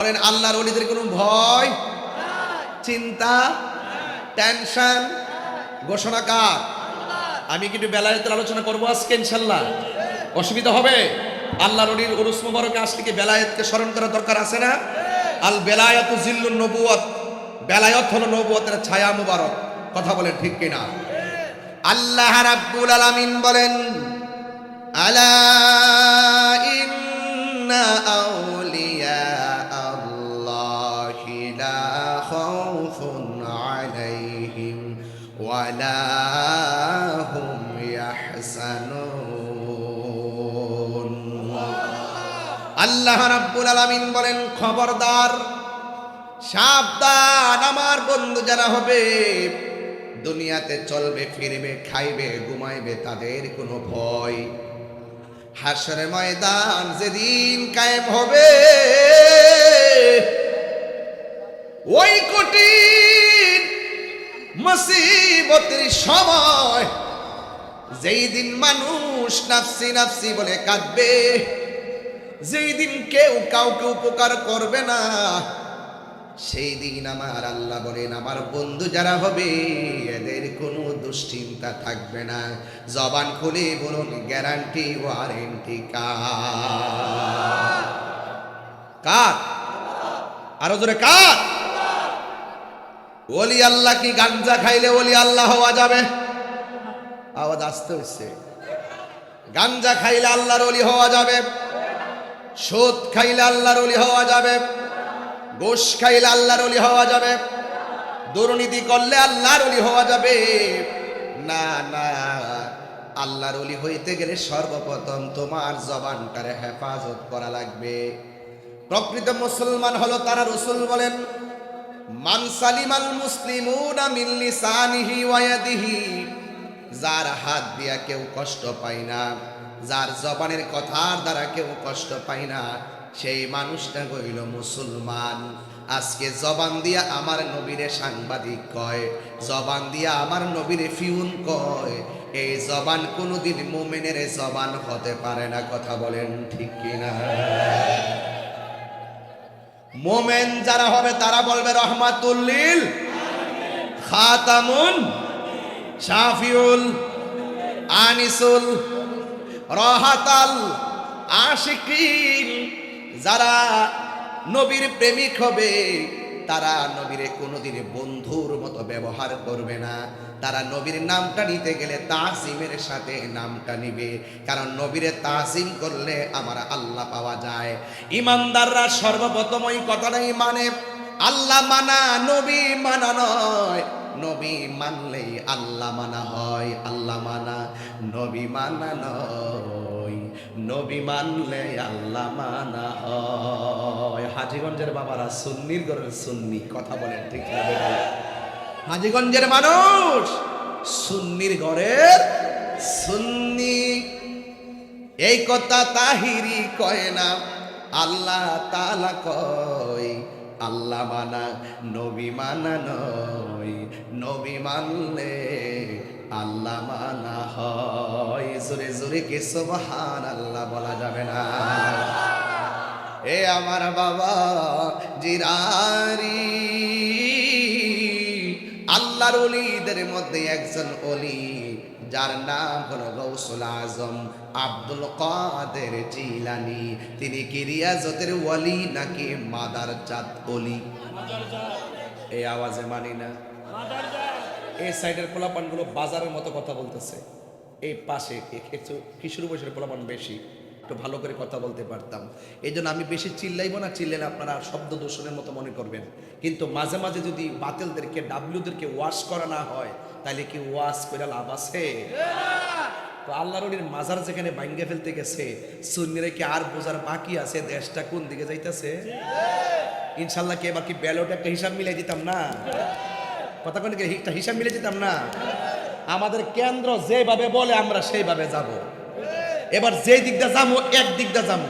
বলেন, আল্লাহর অলিদের কোনো ভয়, চিন্তা টেনশন ঘোষণা কার? আমি কিন্তু বেলায়েতের আলোচনা করব আজকে ইনশাল্লাহ অসুবিধা হবে? আল্লাহ নবীর উরুস মুবারকে আসলে কি বেলায়েতকে স্মরণ করার দরকার আছে না? আল বেলায়াতু জিল্লুন নবুয়ত বেলায়ত হলো নবুয়তের ছায়া মুবারক। কথা বলেন ঠিক কিনা? আল্লাহ রাব্বুল আলামিন বলেন, আলা ইন্না আউলিয়া হুম ইয়াহজানুন আল্লাহ রাব্বুল আলামিন বলেন, খবরদার, সাবধান আমার বন্ধু যারা হবে, দুনিয়াতে চলবে, ফিরবে, খাইবে, ঘুমাইবে, তাদের কোনো ভয়। হাসরের ময়দান যেদিন কায়েম হবে, ওই কঠিন মুসিবতের সময়, যেই দিন মানুষ নাফসি নাফসি বলে কাঁদবে, যেই দিন কেউ কাউকে উপকার করবে না, সেই দিন আমার আল্লাহ বলেন, আমার বন্ধু যারা হবে, এদের কোনো দুশ্চিন্তা থাকবে না। জবান খুলে বলুন, গ্যারান্টি ওয়ারেন্টি কার? কার? আরও জোরে কার? ওলি আল্লাহ কি গাঞ্জা খাইলে ওলি আল্লাহ হওয়া যাবে? আওয়াজ আসতে হচ্ছে গাঞ্জা খাইলে আল্লাহর ওলি হওয়া যাবে। সুদ খাইলে আল্লাহর ওলি হওয়া যাবে। গোশ খাইলে আল্লাহর ওলি হওয়া যাবে। দুর্নীতি করলে আল্লাহর ওলি হওয়া যাবে। না না, আল্লাহর ওলি হইতে গেলে সর্বপ্রথম তোমার জবানটারে হেফাজত করা লাগবে। প্রকৃত মুসলমান হলো তারা রসুল বলেন মান সালিমাল মুসলিমুনা মিন লিসানিহি ওয়া যার হাত দিয়া কেউ কষ্ট পায় না, যার জবানের কথার দ্বারা কেউ কষ্ট পায় না, সেই মানুষটা হইল মুসলমান। আজকে জবান দিয়া আমার নবীরে সাংবাদিক কয়, জবান দিয়া আমার নবীরে ফিউন কয়, এই জবান কোনোদিন মোমেনের জবান হতে পারে না, কথা বলেন ঠিক কিনা? মোমেন যারা হবে, তারা বলবে রহমাতুল্লিল। খাতামুন। শাফিউল। আনিসুল। রহাতাল। আশিকিন। যারা নবীর প্রেমিক হবে, তারা নবীরে কোনোদিন বন্ধুর মতো ব্যবহার করবে না। তারা নবীর নামটা নিতে গেলে তাজিমের সাথে নামটা নিবে। কারণ নবীরে তাজিম করলে আমার আল্লাহ পাওয়া যায়। ইমানদাররা সর্বপ্রথম ওই কথাটাই মানে আল্লাহ মানা, নবী মানা নয়। নবী মানলেই আল্লাহ মানা হয়। আল্লাহ মানা, নবী মানা নয়। নবী মানলে আল্লাহ মানা হয়। হাজিগঞ্জের বাবারা সুন্নির ঘরের সুন্নি, কথা বলেন ঠিক না হাজিগঞ্জের মানুষ। সুন্নির ঘরের সুন্নি। এই কথা তাহিরি কয় না, আল্লাহ তালা কয়, আল্লাহ মানা, নবী মানা নয়। নবী মানলে আল্লাহ মানা হয়। জোরে জোরে কে সুবহান আল্লাহ বলা যাবে না। এ আমার বাবা জিরারি। আল্লাহর অলিদের মধ্যে একজন অলি যার নাম হলো গৌসুল আজম আব্দুল কাদের জিলানি। তিনি কি রিয়াজতের ওয়ালি নাকি মাদার চাঁদ অলি এই আওয়াজে মানি না। এই সাইডের পোলাপানগুলো বাজারের মতো কথা বলতেছে। এই পাশে একটু কিশোর বয়সের পোলাপান বেশি। একটু ভালো করে কথা বলতে পারতাম। এই জন্য আমি বেশি চিল্লাইবো না চিল্লেন আপনারা শব্দ দূষণের মতো মনে করবেন। কিন্তু মাঝে মাঝে যদি বাতিলদেরকে, ডাব্লিউদেরকে ওয়াশ করা না হয় তাহলে কি ওয়াশ করে লাভ আছে? তো আল্লাহর ওলির মাজার যেখানে ভাঙ্গে ফেলতে গেছে, সুন্নিরে কি আর বোঝার বাকি আছে? দেশটা কোন দিকে যাইতেছে? ইনশাল্লাহ কি এবার কি ব্যালট একটা হিসাব মিলাই দিতাম না? কথা কোন হিসাব মিলে দিতাম না? আমাদের কেন্দ্র যেভাবে বলে, আমরা সেইভাবে যাব। এবার যে দিকটা যাব এক দিকটা যাব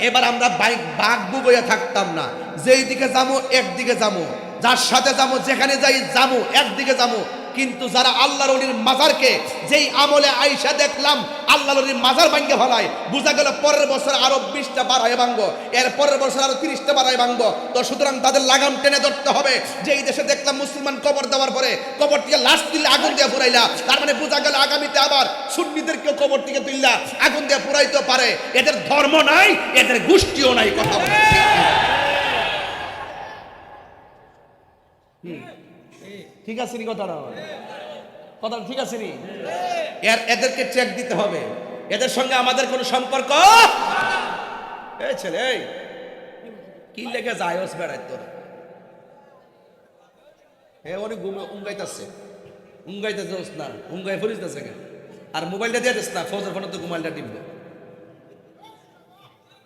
এবার আমরা বাইক বাঘ বুবইয়া থাকতাম না। যেই দিকে যাব একদিকে যাব যার সাথে যাব যেখানে যাই যাব একদিকে যাব কিন্তু যারা আল্লাহর অলির মাজারকে, যেই আমলে আইসা দেখলাম, আল্লাহর অলির মাজার ভাঙ্গে ফেলায়, বোঝা গেল পরের বছর আরও বিশটা বাড়ায় ভাঙবো এর পরের বছর আরও তিরিশটা বাড়ায় ভাঙবো তো সুতরাং তাদের লাগাম টেনে ধরতে হবে। যে এই দেশে দেখলাম মুসলমান কবর দেওয়ার পরে কবর থেকে লাশ দিলে আগুন দিয়ে পুরাইলা। তার মানে বোঝা গেল আগামীতে আবার সুন্নিদেরকেও কবর থেকে তুললা আগুন দিয়ে পুরাইতে পারে। এদের ধর্ম নাই, এদের গোষ্ঠীও নাই, কথা বলে। ঠিক আছে নি কথাটা? কথা ঠিক আছে নি? এর, এদেরকে চেক দিতে হবে। এদের সঙ্গে আমাদের কোনো সম্পর্ক? এই ছেলে, এই। কি লেগে যায়স বেড়াই তোর? হে অনেক ঘুমে, উঙ্গাইতেছে। উঙ্গাইতে যাস না উঙ্গাই ফরিতেছে কেন আর মোবাইলটা দিয়ে দিস না, ফৌজের ফোনে তো মোবাইলটা টিপবে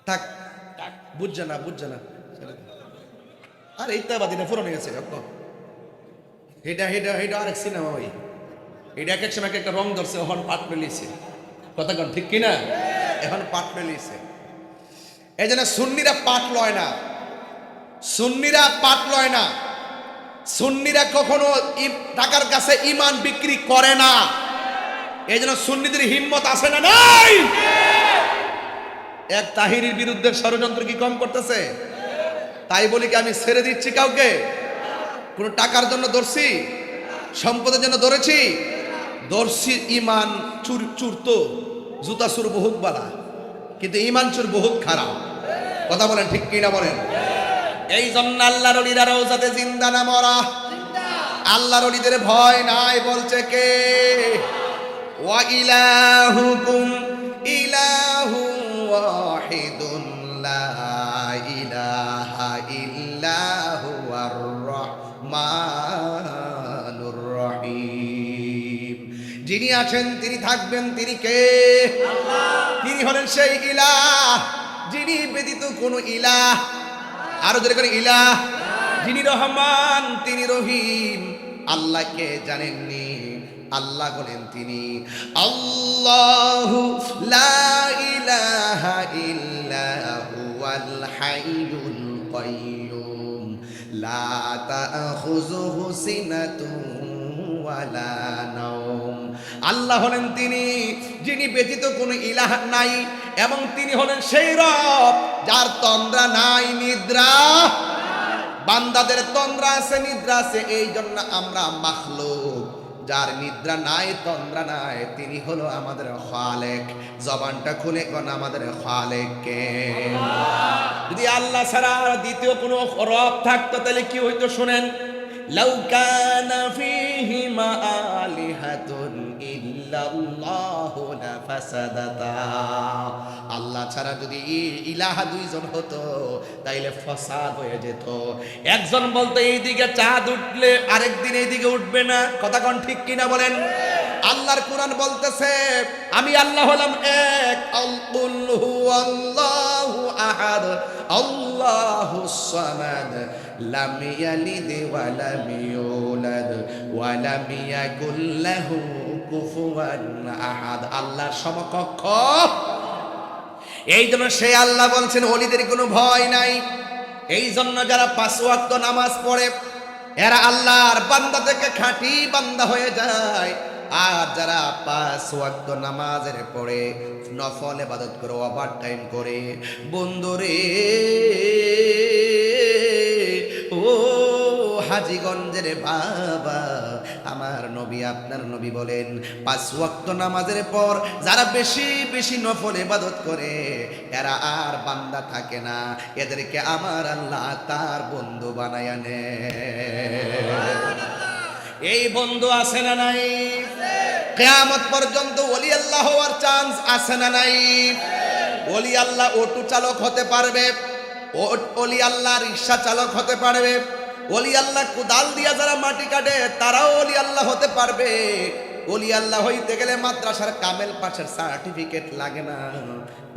থাক বুঝছে না বুঝছে না। আর, ইত্যাবাদী না, ফুরনে গেছে অক্ক এটা এটা এটা আরেক সিনেমা ওই। এটা এক এক সময় এক একটা রং ধরছে, এখন পাট মেলিয়েছে কথা কন, ঠিক কিনা? এখন পাট মেলিয়েছে এই জন্য সুন্নিরা পাট লয় না। সুন্নিরা পাট লয় না। সুন্নিরা কখনো টাকার কাছে ইমান বিক্রি করে না। এই জন্য সুন্নিদের হিম্মত আছে না নাই? এক তাহিরির বিরুদ্ধে ষড়যন্ত্র কি কম করতেছে? তাই বলি কি আমি ছেড়ে দিচ্ছি কাউকে? কোনো টাকার জন্য ধরছি? সম্পদের জন্য ধরেছি? ধরছি ইমান চুর চুরত জুতা চুর বহুত বালা। কিন্তু ইমান চুর বহুত খারাপ। কথা বলেন ঠিক কিনা বলেন? এই জন্য আল্লাহর অলিরা রোজাতে জিন্দা না মরা। আল্লাহর অলিদের ভয় নাই বলছে কে? ওয়া ইলাহুকুম ইলাহু ওয়াহিদুন রহমানুর রহিম। যিনি আছেন তিনি থাকবেন তিনি কে? তিনি হলেন সেই ইলাহ। যিনি ব্যতীত কোনো ইলাহ। আরও জোরে করে ইলাহ। যিনি রহমান তিনি রহিম। আল্লাহকে জানেননি? আল্লাহ বলেন তিনি। আল্লাহু লা ইলাহা ইল্লা হুয়াল হাইয়ুল আল্লাহ হলেন তিনি, যিনি ব্যতীত কোনো ইলাহ নাই, এবং তিনি হলেন সেই রব যার তন্দ্রা নাই, নিদ্রা বান্দাদের তন্দ্রা আছে, নিদ্রা আছে এই জন্য আমরা মাখলুক। যার নিদ্রা নাই, তন্দ্রা নাই, তিনি হলো আমাদের খালেক। জবানটা খুলে কোন আমাদের খালেক কে যদি আল্লাহ ছাড়া দ্বিতীয় কোনো রব থাকতো, তাহলে কি হইতো শুনেন? লাউকানা ফীহিমা আলিহাতুন ইল্লাল্লাহু আল্লাহ ছাড়া যদি ইলাহা দুইজন হতো, তাইলে ফসাদ হয়ে যেত। একজন বলতো, এইদিকে চাঁদ উঠলে আরেক দিন এইদিকে উঠবে না। কথা কোন ঠিক কিনা বলেন? আল্লাহর কোরআন বলতেছে, আমি আল্লাহ হলাম এক হুয়াল্লাহু আহাদ আল্লাহুস সামাদ, লাম ইয়ালিদ ওয়া লাম ইউলাদ, ওয়া লাম ইয়াকুল লাহু আহাদ, আল্লাহর সমকক্ষ। এই জন্য সে আল্লাহ বলছেন, অলিদের কোনো ভয় নাই। এই জন্য যারা পাঁচ ওয়াক্ত নামাজ পড়ে, এরা আল্লাহর বান্দা থেকে খাঁটি বান্দা হয়ে যায়। আর যারা পাঁচ ওয়াক্ত নামাজের পড়ে, নফল ইবাদত করে ওভার টাইম করে, বন্ধুরে হাজিগঞ্জের বাবা, আমার নবী আপনার নবী বলেন, পাঁচ ওয়াক্ত নামাজের পর যারা বেশি বেশি নফল ইবাদত করে, এরা আর বান্দা থাকে না। এদেরকে আমার আল্লাহ তার বন্ধু বানায় নে এই বন্ধু আছে না নাই? কেয়ামত পর্যন্ত ওলি আল্লাহ হওয়ার চান্স আছে না নাই? ওলি আল্লাহ অটো চালক হতে পারবে ওলি আল্লাহ রিক্সা চালক হতে পারবে। ওলি আল্লাহ কোদাল দিয়া যারা মাটি কাটে তারাও ওলি আল্লাহ হতে পারবে। ওলি আল্লাহ হইতে গেলে মাদ্রাসার কামেল পাশের সার্টিফিকেট লাগে না।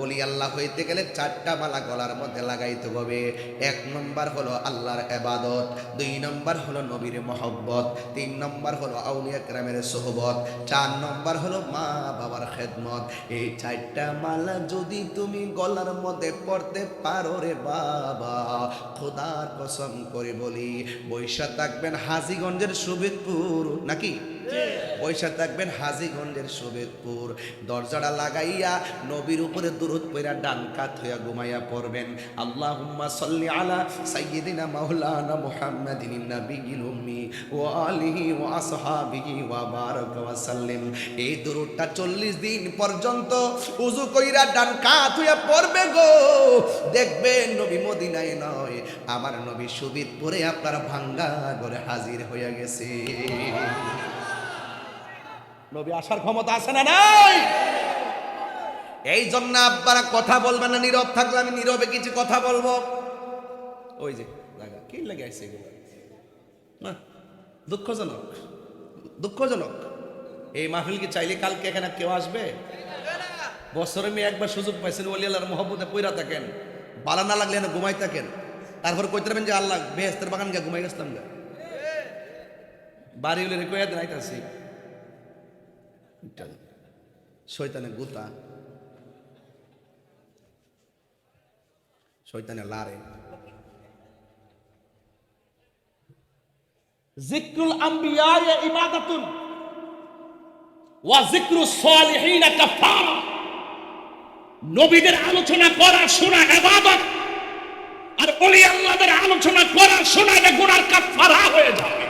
অলি আল্লাহ হইতে গেলে চারটা মালা গলার মধ্যে লাগাইতে হবে। এক নম্বর হলো আল্লাহর এবাদত, দুই নম্বর হলো নবীর মহব্বত, তিন নম্বর হলো আউলিয়া গ্রামের সোহবত, চার নম্বর হলো মা বাবার খেদমত। এই চারটা মালা যদি তুমি গলার মধ্যে পড়তে পারো রে বাবা, খোদার কসম করে বলি বৈশা থাকবেন হাজিগঞ্জের সুবেদপুর, নাকি? বৈশা থাকবেন হাজিগঞ্জের সুবেদপুর দরজাটা লাগাইয়া নবীর উপরে দূরত পইরা ডান কাত হইয়া ঘুমাইয়া পড়বেন। আল্লাহুম্মা সাল্লি আলা সাইয়্যিদিনা মাওলানা মুহাম্মাদিন নাবিয়িল উম্মি ওয়া আলিহি ওয়া আসহাবিহি ওয়া বারাকা ওয়া সাল্লিম। এই দরুদটা 40 দিন পর্যন্ত উযু কইরা ডান কাত হইয়া পড়বে গো। দেখবেন নবী মদিনায় নয়, আমার নবী সুবিদপুরে আপনার ভাঙ্গা ঘরে হাজির হইয়া গেছে। নবী আসার ক্ষমতা আছে না নাই? এই জন্য আব্বারা কথা বলবেন না, নীরব থাকলে আমি নীরবে কিছু কথা বলব। ওই যে লাগা কি লাগে আইছে এগুলো? না, দুঃখজনক দুঃখজনক। এই মাহফিল কি চাইলে কালকে এখানে কেউ আসবে? বছরে মেয়ে একবার সুযোগ পাইছেন ওলি আল্লাহর মহব্বতে পইরা থাকেন। বালা না লাগলে ঘুমাই থাকেন। তারপর কইতে পারবেন যে, আল্লাহ বেহেস্তের বাগান গিয়ে ঘুমাই গেছিলাম গা। বাড়ি হলে রেখে দেন আইতাছি শৈতানে গুতা শৈতানে লারে জিক্রুল ইবাদাতুন ওয়া কাফারা নবীদের আলোচনা করা, শোনা ইবাদত আর ওলি আল্লাহদের আলোচনা করা, শোনা এটা গুনার হয়ে যাবে।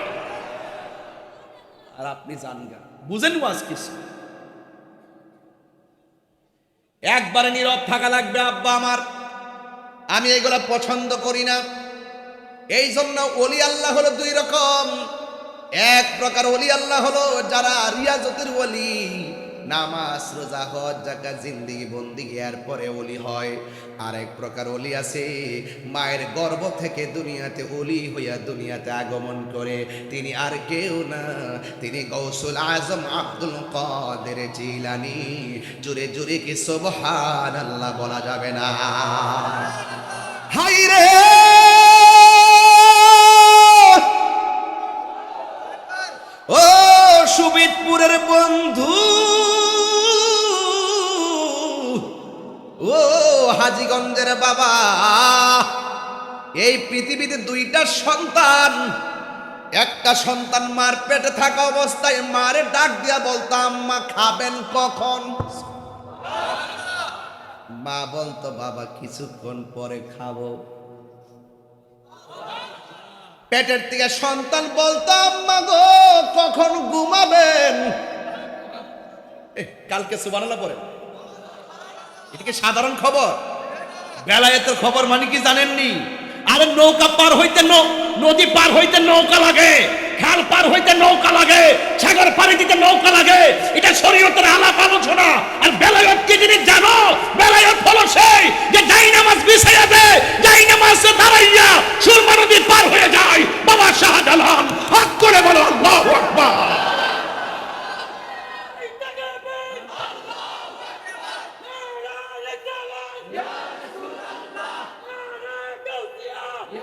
আর আপনি জান গা বুঝেন ওয়াজ কিছু একবারে নীরব থাকা লাগবে, আব্বা আমার। আমি এগুলো পছন্দ করি না। এই জন্য অলি আল্লাহ হলো দুই রকম। এক প্রকার অলি আল্লাহ হলো যারা রিয়াজতের ওলি। নামাজ, রোজা, হজ জাকা জিন্দিগি, বন্দিগি এর পরে অলি হয়। আর এক প্রকার অলি আছে, মায়ের গর্ভ থেকে দুনিয়াতে অলি হইয়া দুনিয়াতে আগমন করে। তিনি আর কেউ না, তিনি গৌসুল আজম আব্দুল কাদের জিলানি। জুড়ে জুড়ে কি সুবহান আল্লাহ বলা যাবে না। হাই রে! ও সুবিদপুরের বন্ধু! হাজিগঞ্জের বাবা। এই পৃথিবীতে দুইটা সন্তান। একটা সন্তান মার পেটে থাকা অবস্থায় মারে ডাক দিয়া বলতাম মা খাবেন কখন? মা বলতো, বাবা, কিছুক্ষণ পরে খাব। পেটের থেকে সন্তান বলতাম মা গো, কখন ঘুমাবেন? কালকে সুবানাল্লাহ পরে এটা কি সাধারণ খবর। বেলায়েতের খবর মানে কি জানেননি? আরে নৌকা পার হইতে নদী পার হইতে নৌকা লাগে, খাল পার হইতে নৌকা লাগে, সাগর পাড়ি দিতে নৌকা লাগে, এটা শরীয়তের আলাপ আলোচনা। আর বেলায়ত কি জিনিস জানো? বেলায়ত হলো সেই যে যাই নামাজ বিছাইয়া দে, যাই নামাজ দাঁড়াইয়া সুরমা নদী পার হয়ে যায়। বাবা শাহজালাল, হাত করে বলো, আল্লাহু আকবার। আমার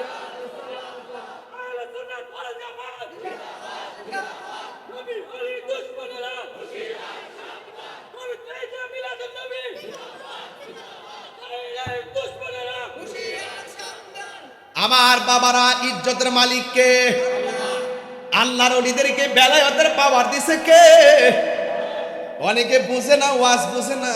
বাবারা ইজ্জতের মালিককে, আল্লাহর অলিদেরকে বেলায়তের পাওয়ার দিছে কে? অনেকে বুঝে না, ওয়াজ বুঝে না।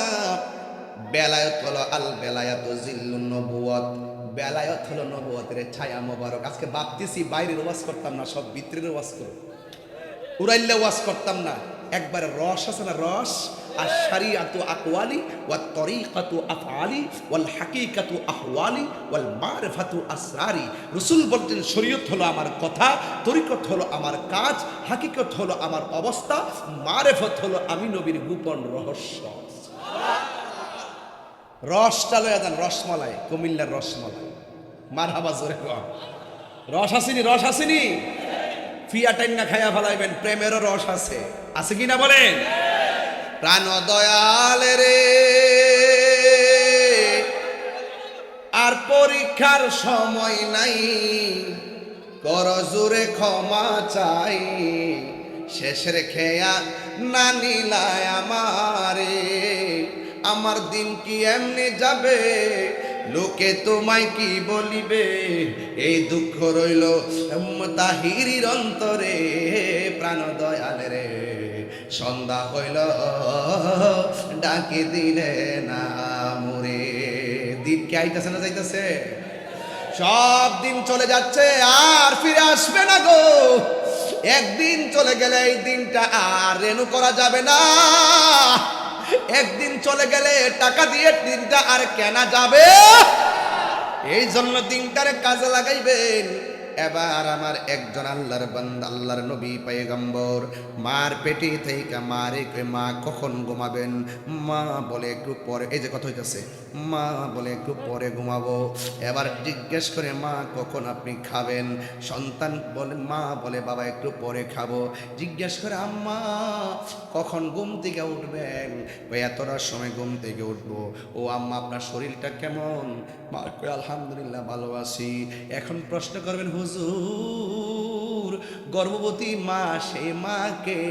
বেলায়ত হলো আল বেলায়াত জিল্লুন নবুয়ত বেলায়ত হলো নবুয়তের ছায়া মোবারক। আজকে ভাবতেছি বাইরের ওয়াজ করতাম না, সব ভিতরের ওয়াজ করো উড়াইলে ওয়াজ করতাম না, একবার রস আছে না রস? আর শারিয়াতু আকওয়ালি ওয়া তরিকাতু আফআলি ওয়াল হাকিকাতু আহওয়ালি ওয়াল মারফাতু আসরারি। রাসূল বলতেন, শরীয়ত হলো আমার কথা, তরিকত হলো আমার কাজ, হাকিকত হলো আমার অবস্থা, মারেফত হলো আমি নবীর গোপন রহস্য। রসটা লয়া যান রসমালাই, কুমিল্লার রসমালাই। মার হাবা জোরে। রস আসেনি রস আসেনি। ফিয়া টাইম না খাইয়া ফেলাইবেন, প্রেমেরও রস আছে। আছে কি না বলেন? প্রাণ দয়াল রে। আর পরীক্ষার সময় নাই। কর জোরে ক্ষমা চাই। শেষের খেয়া না নিলায় আমারে। আমার দিন কি এমনি যাবে? লোকে তোমায় কি বলিবে? এই দুঃখ রইল তাহিরির অন্তরে প্রাণ দয়াল রে। সন্ধ্যা হইল, ডাকি দিলে না মুরে। দিন কি আইতেছে না যাইতেছে? সব দিন চলে যাচ্ছে, আর ফিরে আসবে না গো। একদিন চলে গেলে এই দিনটা আর রেনু করা যাবে না। একদিন চলে গেলে টাকা দিয়ে দিনটা আর কেনা যাবে? এই জন্য দিনটারে কাজে লাগাইবেন। এবার আমার একজন আল্লাহর বান্দা, আল্লাহর নবী পয়গম্বর, মার পেটে থেকে মারে মা, কখন ঘুমাবেন? মা, বলে একটু পরে। এই যে কথা হইতেছে, মা, বলে একটু পরে ঘুমাবো। এবার জিজ্ঞেস করে, মা, কখন আপনি খাবেন? সন্তান বলে, মা, বলে, বাবা, একটু পরে খাব। জিজ্ঞেস করে, আম্মা, কখন ঘুম থেকে উঠবেন? ওই এতটার সময় ঘুম থেকে উঠবো। ও আম্মা, আপনার শরীরটা কেমন? মা আলহামদুলিল্লাহ, ভালো আছি। এখন প্রশ্ন করবেন হুজুর, গর্ভবতী মা সেই মাকে,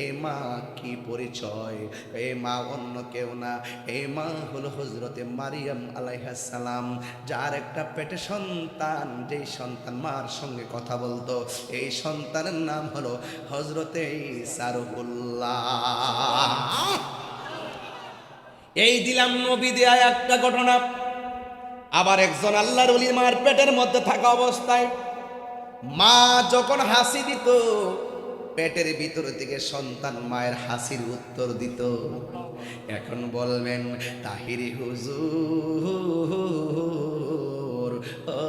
এ মা কি পরিচয়? এ মা অন্য কেউ না। এ মা হলো হজরতে মারিয়াম আলাইহাসালাম যার একটা পেটে সন্তান, যেই সন্তান মার সঙ্গে কথা বলতো। এই সন্তানের নাম হলো হজরতে সারুল্লাহ এই দিলাম নবী দেয়া একটা ঘটনা। আবার একজন আল্লাহর অলি মার পেটের মধ্যে থাকা অবস্থায় মা যখন হাসি দিত, পেটের ভিতর থেকে সন্তান মায়ের হাসির উত্তর দিত। এখন বলবেন তাহিরি হুজুর ও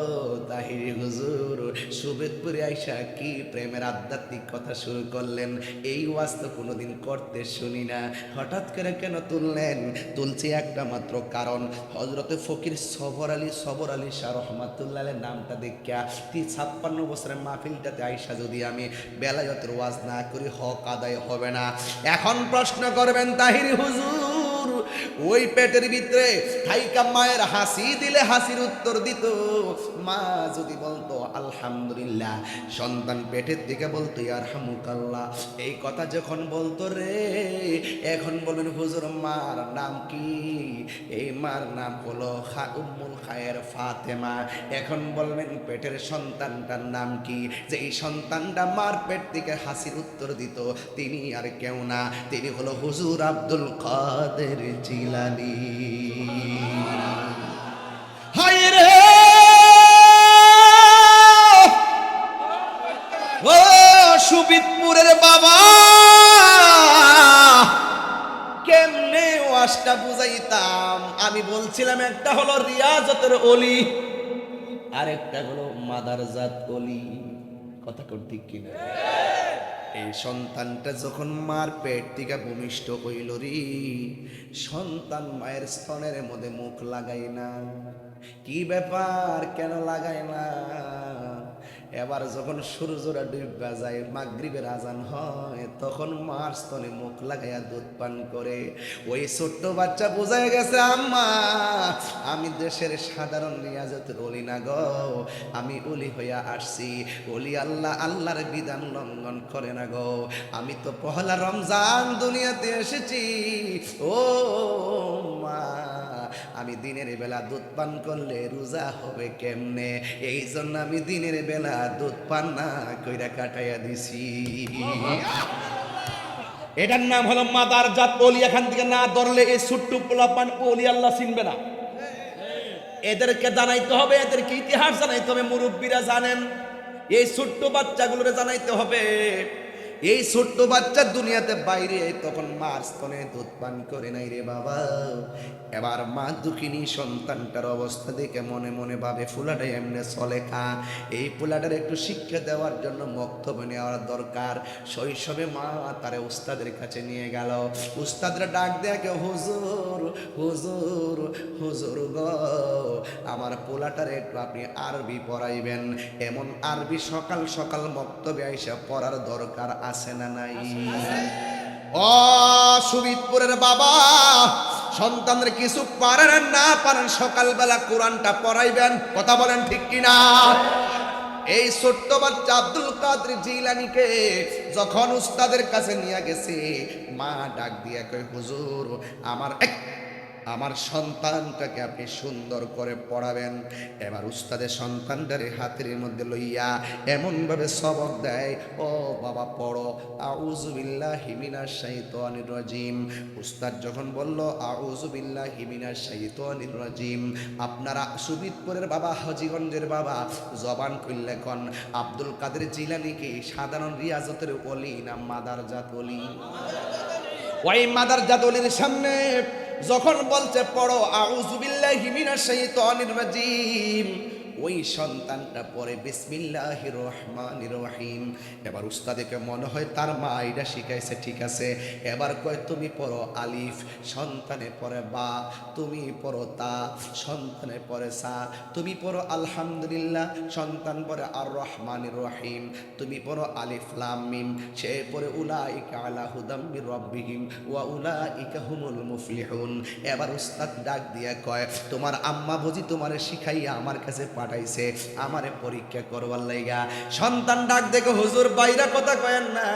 তাহিরি হুজুর, সুবেদপুরে আইসা কি প্রেমের আধ্যাত্মিক কথা শুরু করলেন? এই ওয়াজ তো কোনোদিন করতে শুনি না। হঠাৎ করে কেন তুললেন? তুলছি একটা মাত্র কারণ। হজরতে ফকির সবর আলী সবর আলী শাহ রহমাতুল্লাহ নামটা দেখিয়া তি ছাপ্পান্ন বছরের মাহফিলটাতে আইসা যদি আমি বেলায়তের ওয়াজ না করি, হক আদায় হবে না। এখন প্রশ্ন করবেন, তাহিরি হুজুর ওই পেটের ভিতরে থাইকা মায়ের হাসি দিলে হাসির উত্তর দিত। মা যদি বলতো, আলহামদুলিল্লাহ। সন্তান পেটের দিকে বলতো ইয়ার হামুকাল্লাহ এই কথা যখন বলতো রে, এখন বলবেন হুজুর, মার নাম কি? এই মার নাম হলো খা, উম্মুল খায়ের ফাতেমা। এখন বলবেন, পেটের সন্তানটার নাম কি? যে এই সন্তানটা মার পেট থেকে হাসির উত্তর দিত, তিনি আর কেউ না। তিনি হলো হুজুর আব্দুল কাদের জিলানি হায় রে! ও সুবিদপুরের বাবা! কেমনে ওয়াজটা বুঝাইতাম? আমি বলছিলাম, একটা হলো রিয়াজতের অলি, আরেকটা হলো মাদারজাত অলি। কথা ঠিক কিনা? এই সন্তানটা যখন মার পেট থেকে ভূমিষ্ঠ হইল রে, সন্তান মায়ের স্তনের মধ্যে মুখ লাগাই না। কি ব্যাপার? কেন লাগাই না? এবার যখন সূর্যরা ডুববা যায় মাগরিবের আজান হয়, তখন মার স্তনে মুখ লাগাইয়া দুধ পান করে। ওই ছোট্ট বাচ্চা বোঝায় গেছে, আম্মা, আমি দেশের সাধারণ নিয়াজতের অলি না গো। আমি অলি হইয়া আসছি। অলি আল্লাহ, আল্লাহর বিধান লঙ্ঘন করে না গো। আমি তো পহলা রমজান দুনিয়াতে এসেছি। ও মা। আমি দিনের বেলা দুধ পান করলে রোজা হবে কেমনে? এই জন্য আমি দিনের বেলা দুধ পান না কইরা কাটাইয়া দিছি। এটার নাম হলো মাদার জাত অলি, এখান থেকে না ধরলে এই ছোট্ট পোলাপান অলি আল্লাহ চিনবে না। এদেরকে জানাইতে হবে, এদেরকে ইতিহাস জানাইতে হবে, মুরব্বীরা জানেন। এই ছোট্ট বাচ্চাগুলোরে জানাইতে হবে এই ছোট্ট বাচ্চা দুনিয়াতে বাইরে তখন মার স্তনে দুধ পান করে নাই রে বাবা। এবার মা দুঃখিনী সন্তানটার অবস্থা দেখে মনে মনে ভাবে, ফুলাটা এমনি চলে খা। এই ফুলাটার একটু শিক্ষা দেওয়ার জন্য বক্তব্য নেওয়ার দরকার। শৈশবে মা তারে উস্তাদের কাছে নিয়ে গেল। উস্তাদরা ডাক দেখে হুজুর হুজুর হুজুর গো, আমার পোলাটারে একটু আপনি আরবি পড়াইবেন। এমন আরবি সকাল সকাল বক্তব্যে আইসা পড়ার দরকার আছে না নাই? ও সুবিদপুরের বাবা সন্তানদের কিছু পারেন না, পারেন সকালবেলা কোরআনটা পড়াইবেন, কথা বলেন ঠিক কিনা? এই ছোট্ট বাচ্চা আব্দুল কাদের জিলানিকে যখন উস্তাদের কাছে নিয়ে গেছে, মা ডাক দিয়ে কয়, হুজুর, আমার এক আমার সন্তানটাকে আপনি সুন্দর করে পড়াবেন। এবার উস্তাদের সন্তানটারে হাতের মধ্যে লইয়া এমনভাবে সবক দেয়, ও বাবা, পড়ো। আউজুবিল্লাহ হিমিনা শাইতানির রাজিম। উস্তাদ যখন বলল আউজুবিল্লাহ হিমিনা শাইতানির রাজিম। আপনারা সুবিদপুরের বাবা, হাজিগঞ্জের বাবা, জবান কন? আব্দুল কাদের জিলানিকে সাধারণ রিয়াজতের অলি না মাদারজাত অলি ওই মাদার জাদলের সামনে যখন বলছে পড়ো আউজুবিল্লাহি মিনাশ শাইতানির রাজিম। ওই সন্তানটা পরে বিসমিল্লাহির রহমানির রহিম। এবার উস্তাদেকে মনে হয় তার মা এটা শিখাইছে, ঠিক আছে? এবার কয়, তুমি পড়ো আলিফ, সন্তানে পরে বা, তুমি পড়ো তা, সন্তানে পরে সা, তুমি পড়ো আলহামদুলিল্লাহ, সন্তান পরে আর রহমানির রহিম, তুমি পড়ো আলিফ, লাম, মিম, সে পরে উলাইকা আলা হুদাম মির রব্বিহিম, ওয়া উলাইকা হুমুল মুফলিহুন। এবার উস্তাদ ডাক দিয়া কয়, তোমার আম্মা বুঝি তোমারে শিখাইয়া আমার কাছে পাঠাইছে, আমারে পরীক্ষা করবার লাইগা। সন্তান ডাক দেখে হুজুর বাইরা কথা কয়েন না।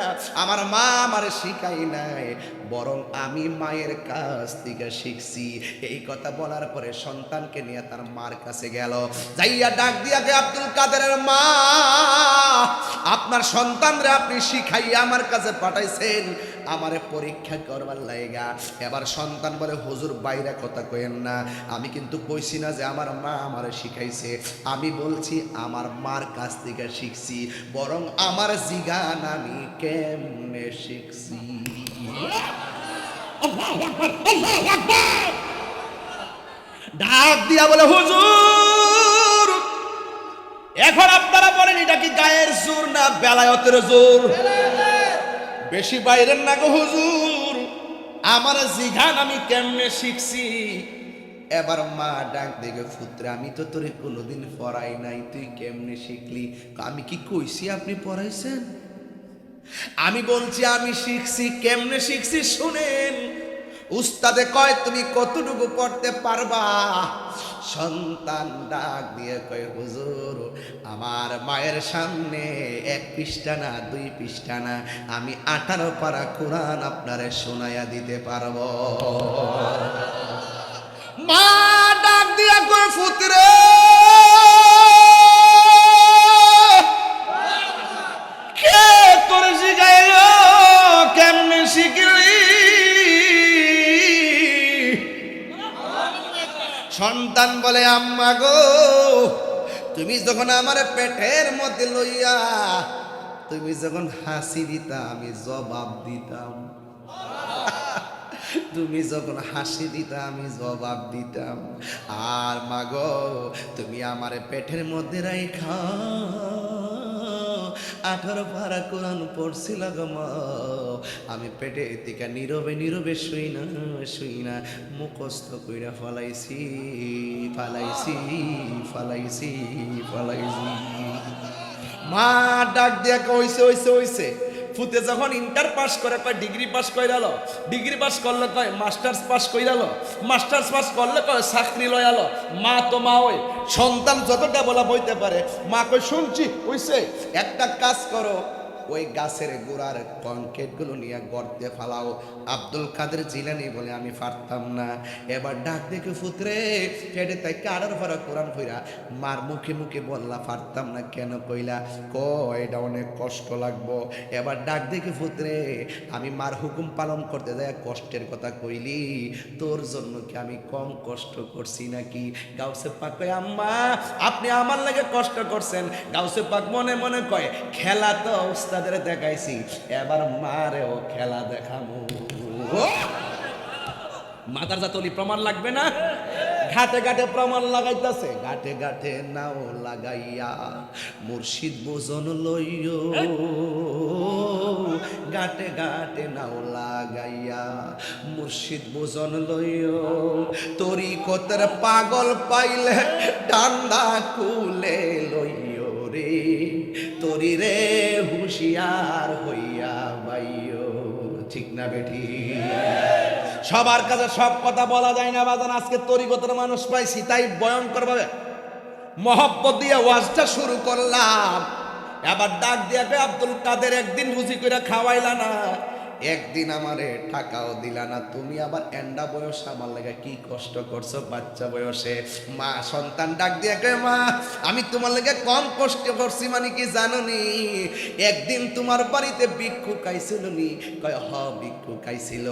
আমার মা আমারে শিখাই নাই। বরং আমি মায়ের কাছ থেকে শিখছি। এই কথা বলার পরে সন্তানকে নিয়ে তার মার কাছে গেল। যাইয়া ডাক দিয়া গে আব্দুল কাদেরের মা, আপনার সন্তানরে আপনি শিখাইয়া আমার কাছে পাঠাইছেন, আমারে পরীক্ষা করবার লাইগা। এবার সন্তান বলে, হুজুর, বাইরে কথা কইেন না। আমি কিন্তু কইছি না যে আমার মা আমারে শিখাইছে। আমি বলছি আমার মার কাছ থেকে শিখছি। বরং আমার জিগান আমি কেমনে শিখছি? ডাক দিয়া বলে, হুজুর, এখন আপনারা বলেন এটা কি গায়ের জোর না বেলায়তের জোর? বেশি বাইরের না গো হুজুর, আমার জিঘান আমি কেমনে শিখছি? এবার মা ডাক দেখে ফুত্রে, আমি তো তোরে কোনোদিন পড়াই নাই, তুই কেমনে শিখলি? আমি কি কইছি আপনি পড়াইছেন? আমি বলছি, আমি শিখছি, কেমনে শিখছি শুনেন। উস্তাদে কয়, তুমি কতটুকু পড়তে পারবা? সন্তান ডাক দিয়ে কয়, হুজুর, আমার মায়ের সামনে এক পৃষ্ঠা না দুই পৃষ্ঠা না আমি আঠারো পারা কোরআন আপনারে শোনাইয়া দিতে পারব। মা ডাক দিয়া কয়, ফুতরে! সন্তান বলে, আম্মা গো, তুমি যখন আমার পেটের মধ্যে লইয়া, তুমি যখন হাসি দিতা, আমি জবাব দিতাম। তুমি যখন হাসি দিতা, আমি জবাব দিতাম। আর মাগো তুমি আমার পেটের মধ্যে রাইখা আঠারো পারা কোরআন পড়ছিল আমি পেটে টিকা নীরবে নীরবে শুই না শুই না। মুখস্থ কইরা ফলাইছি, ফালাইছি ফালাইছি ফালাইছি। মা ডাক দিয়া কইছে হইছে হইছে ফুতে যখন ইন্টার পাস করে, কয় ডিগ্রি পাস কইরালো ডিগ্রি পাস করলে কয় মাস্টার্স পাস কইরাল মাস্টার্স পাস করলে কয় চাকরি লয়ালো মা তো মা ওই সন্তান যতটা বলা বইতে পারে, মা কই শুনছি, হইছে, একটা কাজ করো ওই গাছের গোড়ার কংক্রিটগুলো নিয়ে গর্তে ফালাও। আব্দুল কাদের জিলানি বলে, আমি পারতাম না। এবার ডাক দেখে, ফুতরে পেটে তাই কারার ভরা কোরআন ফইরা মার মুখে মুখে বললা, পারতাম না কেন কইলা? ক, এটা অনেক কষ্ট লাগবো। এবার ডাক দেখে, ফুতরে, আমি মার হুকুম পালন করতে যায় কষ্টের কথা কইলি। তোর জন্য কি আমি কম কষ্ট করছি নাকি? গাউসে পাক কয়, আম্মা, আপনি আমার লাগে কষ্ট করছেন। গাউসে পাক মনে মনে কয়, খেলা তো উস্তাদের দেখাইছি। এবার মারেও খেলা দেখামু। মাদার জাতলি, প্রমাণ লাগবে না? ঘাটে ঘাটে প্রমাণ লাগাইতেছে। ঘাটে ঘাটে নাও লাগাইয়া মুর্শিদ বোজন লইও। ঘাটে ঘাটে নাও লাগাইয়া মুর্শিদ বোজন লইও। তরি কতের পাগল পাইলে ঠান্ডা কুলে লইও রে। তরি রে হুঁশিয়ার হইয়া বাইও ঠিক না বেঠি? সবার কাছে সব কথা বলা যায় না বাজান, আজকে তরিগতের মানুষ পাইছি, তাই ভয়ঙ্কর ভাবে মহব্বত দিয়ে ওয়াজটা শুরু করলাম। আবার ডাক দিয়ে আব্দুল কাদের একদিন বুঝি করে খাওয়াইলা না? একদিন আমারে টাকাও দিলা না। তুমি আবার এন্ডা বয়স আমার লাগে কি কষ্ট করছ বাচ্চা বয়সে? মা, সন্তান ডাক দিয়ে কয়, মা, আমি তোমার লাগে কম কষ্ট করছি মানে কি জানো নি একদিন তোমার বাড়িতে ভিক্ষু খাইছিল নি? কয়, হ, ভিক্ষু খাইছিল।